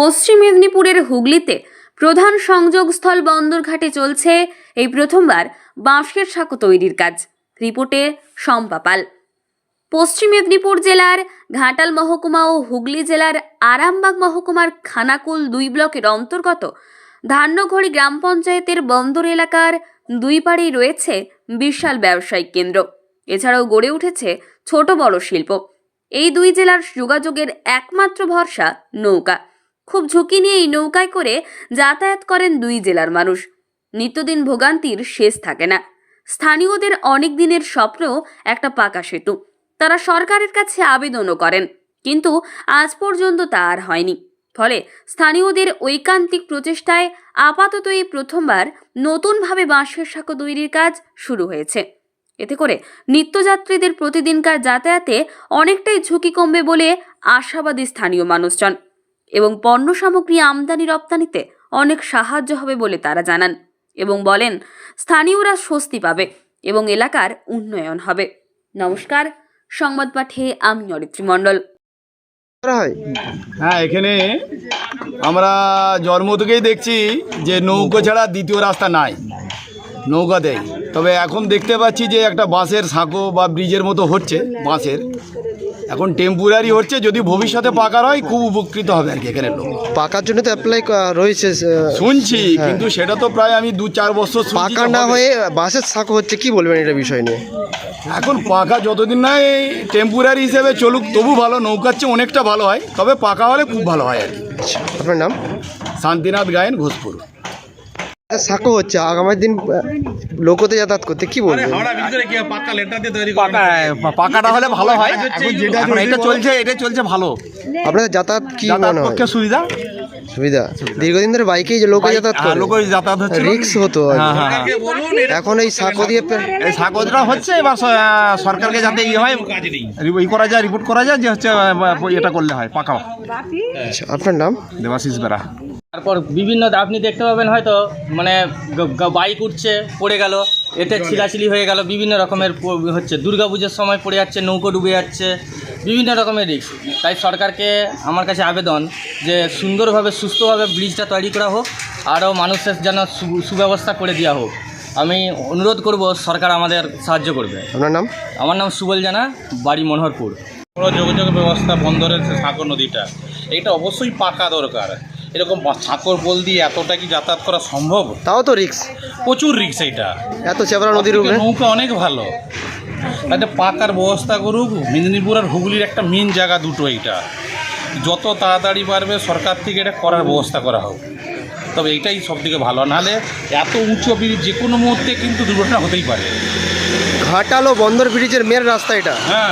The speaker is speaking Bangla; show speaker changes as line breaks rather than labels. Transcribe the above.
পশ্চিম মেদিনীপুরের হুগলিতে প্রধান সংযোগস্থল বন্দরঘাটে চলছে এই প্রথমবার বাঁশের সাঁকো তৈরির কাজ। রিপোর্টে শম্পা পাল। পশ্চিম মেদিনীপুর জেলার ঘাটাল মহকুমা ও হুগলি জেলার আরামবাগ মহকুমার খানাকুল দুই ব্লকের অন্তর্গত ধান্যঘড়ি গ্রাম পঞ্চায়েতের বন্দর এলাকার দুই পাড়েই রয়েছে বিশাল ব্যবসায়িক কেন্দ্র। এছাড়াও গড়ে উঠেছে ছোট বড় শিল্প। এই দুই জেলার যোগাযোগের একমাত্র ভরসা নৌকা। খুব ঝুঁকি নিয়ে এই নৌকায় করে যাতায়াত করেন দুই জেলার মানুষ। নিত্যদিন ভোগান্তির শেষ থাকে না। স্থানীয়দের অনেক দিনের স্বপ্ন একটা পাকা সেতু। তারা সরকারের কাছে আবেদনও করেন, কিন্তু আজ পর্যন্ত তা আর হয়নি। ফলে স্থানীয়দের ঐকান্তিক প্রচেষ্টায় আপাতত এই প্রথমবার নতুনভাবে বাঁশের সাঁকো তৈরির কাজ শুরু হয়েছে। এতে করে নিত্যযাত্রীদের প্রতিদিনকার যাতায়াতে অনেকটাই ঝুঁকি কমবে বলে আশাবাদী স্থানীয় মানুষজন। এবং পণ্য সামগ্রী আমদানি রপ্তানিতে অনেক সাহায্য হবে বলে তারা জানান এবং বলেন স্থানীয়রা স্বস্তি পাবে এবং এলাকার উন্নয়ন হবে। নমস্কার সংবাদ পাঠে আমি অরিত্রী মণ্ডল।
হয়?
হ্যাঁ এখানে আমরা জন্ম থেকেই দেখছি যে নৌকো ছাড়া দ্বিতীয় রাস্তা নাই নৌকা দেয় তবে এখন দেখতে পাচ্ছি যে একটা বাঁশের সাঁকো বা ব্রিজের মতো হচ্ছে বাঁশের। এখন টেম্পোরারি হচ্ছে যদি ভবিষ্যতে পাকার হয় খুব উপকৃত হবে আর কি এখানে লোক।
পাকার জন্য তো অ্যাপ্লাই রয়েছে
শুনছি কিন্তু সেটা তো প্রায় আমি দু চার বছর শুনছি
পাকা না হয়ে বাসের সাঁকো হচ্ছে কি বলবেন এটা বিষয় নিয়ে?
এখন পাকা যতদিন না এই টেম্পোরারি হিসেবে চলুক তবু ভালো নৌকার চেয়ে অনেকটা ভালো হয় তবে পাকা হলে খুব ভালো হয় আর কি।
আপনার নাম?
শান্তিনাথ গায়েন ঘোষপুর।
সাঁকো হচ্ছে। আগামী দিন লোকতে যাতায়াত করতে কি বলবেন
পাকা পাকাটা হলে ভালো হয়। এখন এটা চলছে এটা চলছে ভালো।
আপনাদের যাতায়াত কি মনে হয়?
সুবিধা?
সুবিধা। দীর্ঘদিন ধরে বাইকেই যে লোকে যাতায়াত
হ্যাঁ,
করে।
লোক যাতায়াত হচ্ছে।
রিক্স হতো
হ্যাঁ হ্যাঁ হ্যাঁ।
এখন এই সাঁকো দিয়ে
এই সাগজটা হচ্ছে এবার সরকারকে যাতে ই হয় ই করা যায় রিপোর্ট করা যায় যে হচ্ছে এটা করলে হয় পাকা।
আচ্ছা, আপনার নাম?
দেবাশিস বেরা।
তারপর বিভিন্ন আপনি দেখতে পাবেন হয়তো মানে বাইক উঠছে পড়ে গেল এতে ছিলাছিলি হয়ে গেল বিভিন্ন রকমের হচ্ছে দুর্গাপুজোর সময় পড়ে যাচ্ছে নৌকো ডুবে যাচ্ছে বিভিন্ন রকমের রিস্ক তাই সরকারকে আমার কাছে আবেদন যে সুন্দরভাবে সুস্থভাবে ব্রিজটা তৈরি করা হোক আরও মানুষের যেন সু- সুব্যবস্থা করে দেওয়া হোক। আমি অনুরোধ করব সরকার আমাদের সাহায্য করবে।
আপনার নাম?
আমার নাম সুবল জানা বাড়ি মনোহরপুর।
যোগাযোগ ব্যবস্থা বন্দরের সাগর নদীটা এটা অবশ্যই পাকা দরকার। এরকম বা- বল দিয়ে এতটা কি যাতায়াত করা সম্ভব?
তাও তো রিক্স
প্রচুর রিক্স এটা
এত চেবড়া নদীর
নৌকা অনেক ভালো। তাতে পাকার ব্যবস্থা করুক মেদিনীপুর আর হুগলির একটা মেন জায়গা দুটো এইটা। যত তাড়াতাড়ি পারবে সরকার থেকে এটা করার ব্যবস্থা করা হোক। তবে এটাই সব থেকে ভালো। নাহলে এত উঁচু ব্রিজ যে কোনো মুহূর্তে কিন্তু দুর্ঘটনা হতেই পারে।
ঘাটাল বন্দর ব্রিজের মেন রাস্তা এটা।
হ্যাঁ।